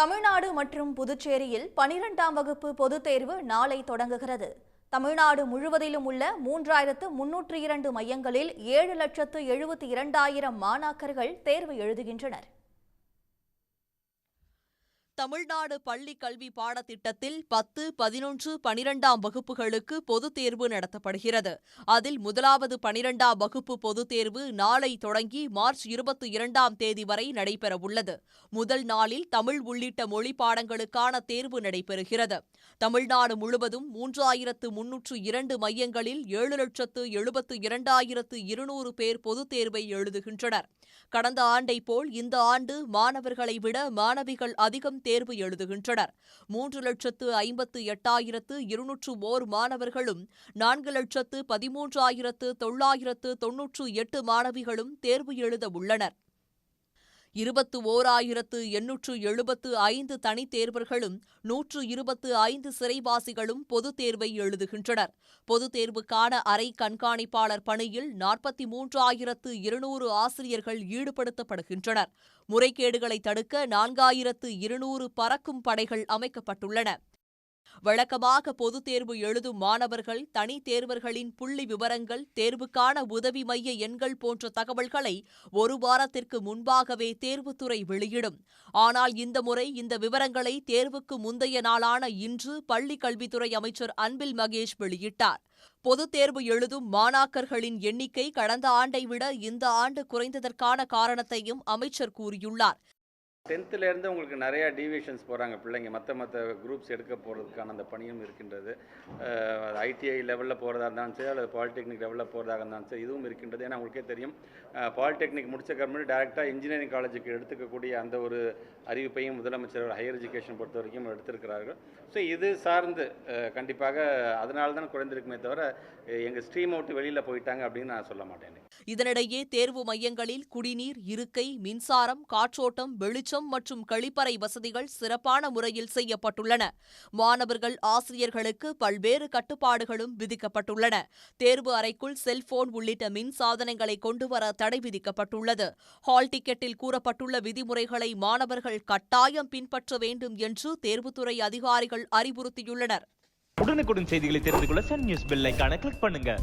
தமிழ்நாடு மற்றும் புதுச்சேரியில் பனிரெண்டாம் வகுப்பு பொதுத் தேர்வு நாளை தொடங்குகிறது. தமிழ்நாடு முழுவதிலும் உள்ள மூன்றாயிரத்து முன்னூற்று இரண்டு மையங்களில் ஏழு லட்சத்து எழுபத்தி இரண்டாயிரம் மாணாக்கர்கள் தேர்வு எழுதுகின்றனர். தமிழ்நாடு பள்ளி கல்வி பாடத்திட்டத்தில் பத்து பதினொன்று பனிரெண்டாம் வகுப்புகளுக்கு பொதுத் தேர்வு நடத்தப்படுகிறது. அதில் முதலாவது பனிரெண்டாம் வகுப்பு பொதுத் தேர்வு நாளை தொடங்கி மார்ச் இருபத்தி இரண்டாம் தேதி வரை நடைபெறவுள்ளது. முதல் நாளில் தமிழ் உள்ளிட்ட மொழி பாடங்களுக்கான தேர்வு நடைபெறுகிறது. தமிழ்நாடு முழுவதும் மூன்றாயிரத்து முன்னூற்று இரண்டு மையங்களில் ஏழு லட்சத்து எழுபத்து இரண்டாயிரத்து இருநூறு பேர் பொதுத் தேர்வை எழுதுகின்றனர். கடந்த ஆண்டைப் போல் இந்த ஆண்டு மாணவர்களை விட மாணவிகள் அதிகம் தேர்வு எழுதுகின்றனர். மூன்று லட்சத்து ஐம்பத்து எட்டாயிரத்து இருநூற்று ஓர் மாணவர்களும் நான்கு லட்சத்து பதிமூன்றாயிரத்து தொள்ளாயிரத்து தொன்னூற்று எட்டு மாணவிகளும் தேர்வு எழுத உள்ளனர். இருபத்து ஓராயிரத்து எண்ணூற்று எழுபத்து ஐந்து தனித் தேர்வர்களும் நூற்று இருபத்து ஐந்து சிறைவாசிகளும் பொதுத் தேர்வை எழுதுகின்றனர். பொதுத் தேர்வுக்கான அறை கண்காணிப்பாளர் பணியில் நாற்பத்தி மூன்றாயிரத்து இருநூறு ஆசிரியர்கள் ஈடுபடுத்தப்படுகின்றனர். முறைகேடுகளை தடுக்க நான்காயிரத்து இருநூறு பறக்கும் படைகள் அமைக்கப்பட்டுள்ளன. வழக்கமாக பொதுத் தேர்வு எழுதும் மாணவர்கள் தனி தேர்வர்களின் புள்ளி விவரங்கள் தேர்வுக்கான உதவி மைய எண்கள் போன்ற தகவல்களை ஒரு வாரத்திற்கு முன்பாகவே தேர்வுத்துறை வெளியிடும். ஆனால் இந்த முறை இந்த விவரங்களை தேர்வுக்கு முந்தைய நாளான இன்று பள்ளிக் கல்வித்துறை அமைச்சர் அன்பில் மகேஷ் வெளியிட்டார். பொதுத் தேர்வு எழுதும் மாணாக்கர்களின் எண்ணிக்கை கடந்த ஆண்டை விட இந்த ஆண்டு குறைந்ததற்கான காரணத்தையும் அமைச்சர் கூறியுள்ளார். டென்த்துலேருந்து உங்களுக்கு நிறையா டீவியேஷன்ஸ் போகிறாங்க பிள்ளைங்க. மற்ற மற்ற குரூப்ஸ் எடுக்க போகிறதுக்கான அந்த பணியும் இருக்கின்றது. ஐடிஐ லெவலில் போகிறதா இருந்தாலும் சரி அல்லது பாலிடெக்னிக் லெவலில் போகிறதாக இருந்தாலும் சரி இதுவும் இருக்கின்றது. ஏன்னா உங்களுக்கே தெரியும் பாலிடெக்னிக் முடிச்ச கம்பெனி டேரெக்டாக இன்ஜினியரிங் காலேஜுக்கு எடுத்துக்கக்கூடிய அந்த ஒரு அறிவிப்பையும் முதலமைச்சர் ஹையர் எஜுகேஷன் பொறுத்த வரைக்கும் எடுத்திருக்கிறார்கள். ஸோ இது சார்ந்து கண்டிப்பாக அதனால தான் குறைந்திருக்குமே தவிர எங்கள் ஸ்ட்ரீம் அவுட்டு வெளியில் போயிட்டாங்க அப்படின்னு நான் சொல்ல மாட்டேன். இதனிடையே தேர்வு மையங்களில் குடிநீர் இருக்கை மின்சாரம் காற்றோட்டம் வெளிச்சம் மற்றும் கழிப்பறை வசதிகள் சிறப்பான முறையில் செய்யப்பட்டுள்ளன. மாணவர்கள் ஆசிரியர்களுக்கு பல்வேறு கட்டுப்பாடுகளும் விதிக்கப்பட்டுள்ளன. தேர்வு அறைக்குள் செல்போன் உள்ளிட்ட மின் சாதனங்களை கொண்டுவர தடை விதிக்கப்பட்டுள்ளது. ஹால் டிக்கெட்டில் கூறப்பட்டுள்ள விதிமுறைகளை மாணவர்கள் கட்டாயம் பின்பற்ற வேண்டும் என்று தேர்வுத்துறை அதிகாரிகள் அறிவுறுத்தியுள்ளனர். உடனுக்குடன் செய்திகளை தெரிந்து கொள்ள சன் நியூஸ் பெல் கிளிக் பண்ணுங்க.